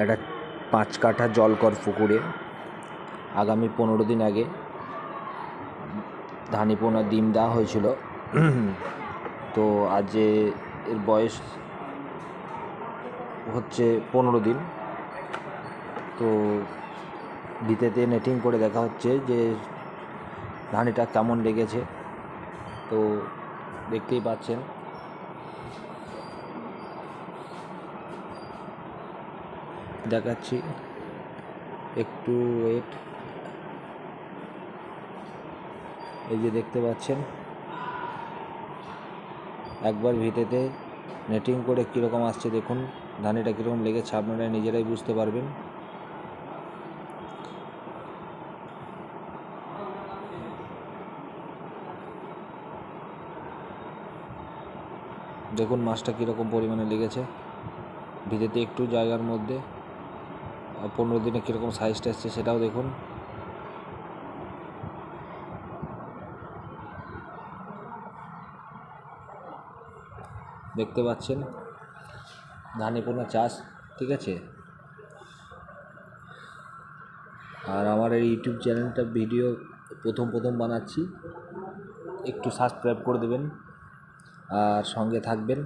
একটা পাঁচ কাঠা জলকর পুকুরে। আগামী পনেরো দিন আগে ধানি পোনা ডিম দেওয়া হয়েছিল। তো আজ এর বয়স হচ্ছে পনেরো দিন। তো ভিতেতে নেটিং করে দেখা হচ্ছে যে ধানিটা কেমন লেগেছে। তো দেখতেই পাচ্ছেন। দেখাচ্ছি। একটু ওয়েট এই যে দেখতে পাচ্ছেন। একবার ভিটেতে নেটিং করে কীরকম আসছে দেখুন। ধানিটা কীরকম লেগেছে আপনারা নিজেরাই বুঝতে পারবেন। দেখুন মাছটা কীরকম পরিমাণে লেগেছে। ভিজেতে একটু জায়গার মধ্যে। পনেরো দিনে কীরকম সাইজটা এসছে সেটাও দেখুন। দেখতে পাচ্ছেন ধানি পোনা চাষ, ঠিক আছে? আর আমার এই ইউটিউব চ্যানেলটা ভিডিও প্রথম প্রথম বানাচ্ছি, একটু সাবস্ক্রাইব করে দেবেন, আর সঙ্গে থাকবেন।